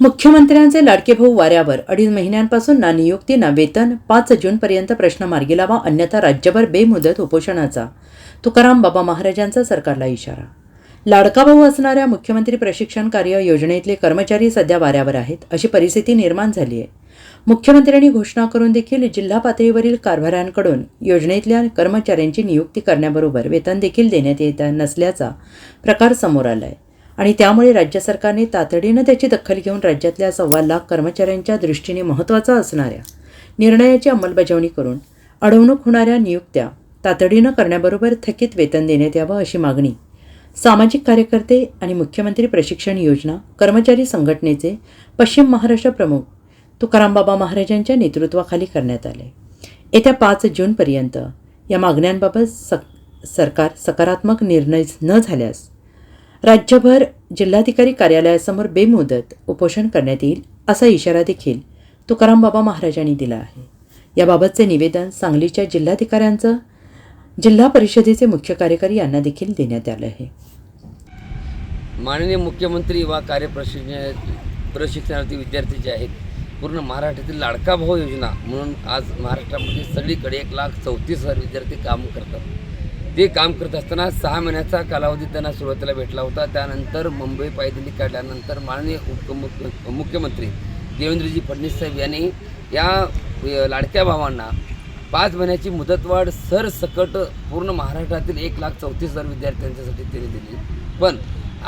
मुख्यमंत्र्यांचे लाडके भाऊ वाऱ्यावर अडीच महिन्यांपासून ना नियुक्ती ना वेतन पाच जूनपर्यंत प्रश्न मार्गी लावा अन्यथा राज्यभर बेमुदत उपोषणाचा. तुकाराम बाबा महाराजांचा सरकारला इशारा. लाडका भाऊ असणाऱ्या मुख्यमंत्री प्रशिक्षण कार्य योजनेतले कर्मचारी सध्या वाऱ्यावर आहेत अशी परिस्थिती निर्माण झाली आहे मुख्यमंत्र्यांनी घोषणा करून देखील जिल्हा पातळीवरील कारभाऱ्यांकडून योजनेतल्या कर्मचाऱ्यांची नियुक्ती करण्याबरोबर वेतन देखील देण्यात येत नसल्याचा प्रकार समोर आला आहे आणि त्यामुळे राज्य सरकारने तातडीनं त्याची दखल घेऊन राज्यातल्या सव्वा लाख कर्मचाऱ्यांच्या दृष्टीने महत्त्वाचा असणाऱ्या निर्णयाची अंमलबजावणी करून अडवणूक होणाऱ्या नियुक्त्या तातडीनं करण्याबरोबर थकीत वेतन देण्यात यावं अशी मागणी सामाजिक कार्यकर्ते आणि मुख्यमंत्री प्रशिक्षण योजना कर्मचारी संघटनेचे पश्चिम महाराष्ट्र प्रमुख तुकारामबाबा महाराजांच्या नेतृत्वाखाली करण्यात आले. येत्या पाच जूनपर्यंत या मागण्यांबाबत सक सरकार सकारात्मक निर्णय न झाल्यास राज्यभर जिल्हाधिकारी कार्यालयासमोर बेमुदत उपोषण करण्यात येईल असा इशारा देखील तुकाराम बाबा महाराजांनी दिला आहे. याबाबतचे निवेदन सांगलीच्या जिल्हाधिकाऱ्यांचं जिल्हा परिषदेचे मुख्य कार्यकारी यांना देखील देण्यात आलं आहे. माननीय मुख्यमंत्री वा कार्यप्रशिक्षण प्रशिक्षणार्थी विद्यार्थी जे आहेत पूर्ण महाराष्ट्रातील लाडका भाऊ योजना म्हणून आज महाराष्ट्रामध्ये सगळीकडे एक लाख चौतीस हजार विद्यार्थी काम करतात. ते काम करत असताना सहा महिन्याचा कालावधी त्यांना सुरुवातीला भेटला होता. त्यानंतर मुंबई पायदिल्ली काढल्यानंतर माननीय उपमुख्य मुख्यमंत्री देवेंद्रजी फडणवीस साहेब यांनी या लाडक्या भावांना पाच महिन्याची मुदतवाढ सरसकट पूर्ण महाराष्ट्रातील एक लाख चौतीस हजार विद्यार्थ्यांच्यासाठी त्यांनी दिली. पण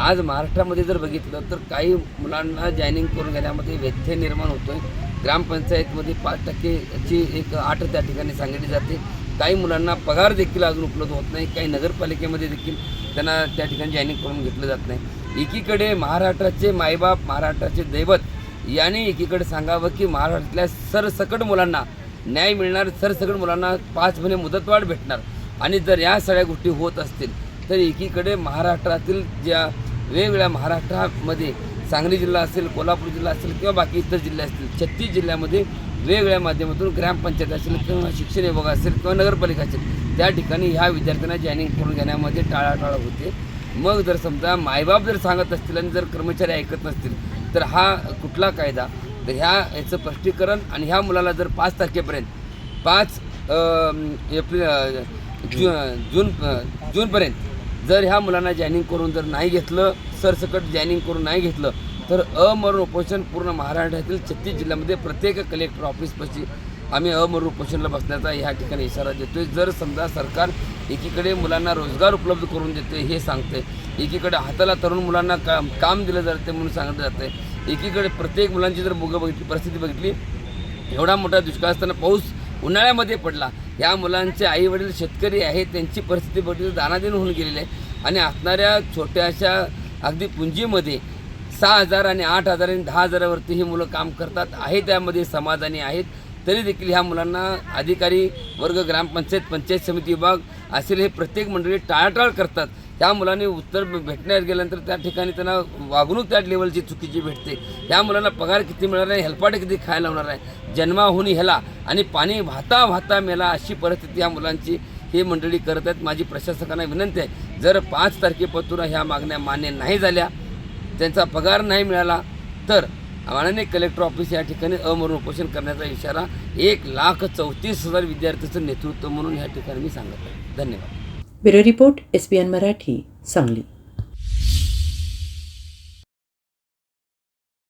आज महाराष्ट्रामध्ये जर बघितलं तर काही मुलांना जॉईनिंग करून घेण्यामध्ये व्यत्यय निर्माण होतो आहे ग्रामपंचायतमध्ये पाच टक्केची एक आठ त्या ठिकाणी सांगितली जाते. काही मुलांना पगार देखील अजून उपलब्ध होत नाही. काही नगरपालिकेमध्ये देखील त्यांना त्या ठिकाणी जॉईनिंग करून घेतलं जात नाही. एकीकडे महाराष्ट्राचे मायबाप महाराष्ट्राचे दैवत यांनी एकीकडे सांगावं की महाराष्ट्रातल्या सरसकट मुलांना न्याय मिळणार सरसकट मुलांना पाच महिने मुदतवाढ भेटणार. आणि जर या सगळ्या गोष्टी होत असतील तर एकीकडे महाराष्ट्रातील ज्या वेगवेगळ्या महाराष्ट्रामध्ये सांगली जिल्हा असेल कोल्हापूर जिल्हा असेल किंवा बाकी इतर जिल्हे असतील छत्तीस जिल्ह्यामध्ये वेगवेगळ्या माध्यमातून ग्रामपंचायत असेल किंवा शिक्षण विभाग असेल किंवा नगरपालिका असेल त्या ठिकाणी ह्या विद्यार्थ्यांना जॉईनिंग करून घेण्यामध्ये टाळाटाळ होते. मग जर समजा मायबाप जर सांगत असतील आणि जर कर्मचारी ऐकत नसतील तर हा कुठला कायदा? तर ह्या याचं स्पष्टीकरण आणि ह्या मुलाला जर पाच तारखेपर्यंत पाच एप्रिल जू जून जूनपर्यंत जर ह्या मुलांना जॉईनिंग करून जर नाही घेतलं सरसकट जॉईनिंग करून नाही घेतलं तर अमरण उपोषण पूर्ण महाराष्ट्रातील छत्तीस जिल्ह्यामध्ये प्रत्येक कलेक्टर ऑफिसपाशी आम्ही अमरण उपोषणला बसण्याचा ह्या ठिकाणी इशारा देतोय. जर समजा सरकार एकीकडे मुलांना रोजगार उपलब्ध करून देते हे सांगते एकीकडे हाताला तरुण मुलांना काम काम दिलं जाते म्हणून सांगितलं जातं एकीकडे प्रत्येक मुलांची जर बुगं बघितली परिस्थिती बघितली एवढा मोठा दुष्काळ असताना पाऊस उन्हाळ्यामध्ये पडला या मुलांचे आई वडील शेतकरी आहेत त्यांची परिस्थिती बघितली तर होऊन गेलेली आहे. आणि असणाऱ्या छोट्याशा अगदी पुंजीमध्ये सहा हजार आणि आठ हजार आणि दहा हजारावरती ही मुलं काम करतात. आहे त्यामध्ये समाधानी आहेत. तरी देखील ह्या मुलांना अधिकारी वर्ग ग्रामपंचायत पंचायत समिती विभाग असेल हे प्रत्येक मंडळी टाळाटाळ करतात. त्या मुलांनी उत्तर भेटण्यात गेल्यानंतर त्या ठिकाणी त्यांना वागणूक त्या लेवलची चुकीची भेटते. त्या मुलांना पगार किती मिळणार आहे हेलपाटे किती खायला होणार आहे जन्माहून ह्याला आणि पाणी वाहता वाहता मेला अशी परिस्थिती या मुलांची ही मंडळी करत आहेत. माझी प्रशासकांना विनंती आहे जर पाच तारखेपासून ह्या मागण्या मान्य नाही झाल्या त्यांचा पगार नाही मिळाला तर माननीय कलेक्टर ऑफिस या ठिकाणी अमरण उपोषण करण्याचा इशारा एक लाख चौतीस हजार विद्यार्थ्यांचं नेतृत्व म्हणून या ठिकाणी मी सांगत आहे. धन्यवाद. Bureau report S P N Marathi Sangli.